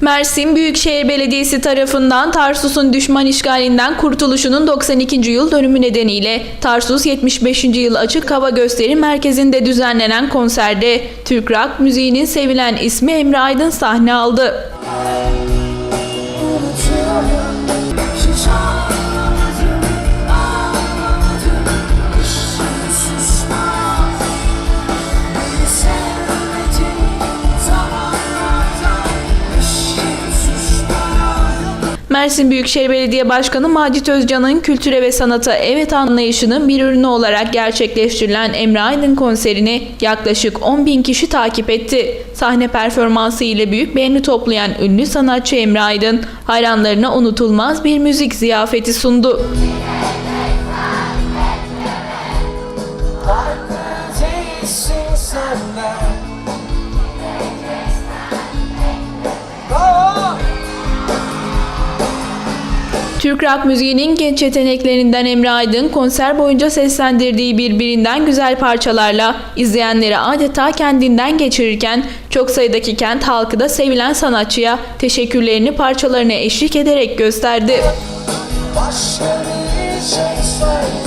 Mersin Büyükşehir Belediyesi tarafından Tarsus'un düşman işgalinden kurtuluşunun 92. yıl dönümü nedeniyle Tarsus 75. yıl açık hava gösteri merkezinde düzenlenen konserde Türk rock müziğinin sevilen ismi Emre Aydın sahne aldı. Unutuyorum Mersin Büyükşehir Belediye Başkanı Macit Özcan'ın kültüre ve sanata evet anlayışının bir ürünü olarak gerçekleştirilen Emre Aydın konserini yaklaşık 10 bin kişi takip etti. Sahne performansı ile büyük beğeni toplayan ünlü sanatçı Emre Aydın, hayranlarına unutulmaz bir müzik ziyafeti sundu. Neredesin Türk rock müziğinin genç yeteneklerinden Emre Aydın konser boyunca seslendirdiği birbirinden güzel parçalarla izleyenleri adeta kendinden geçirirken çok sayıdaki kent halkı da sevilen sanatçıya teşekkürlerini parçalarına eşlik ederek gösterdi. Başka bir şey söyle,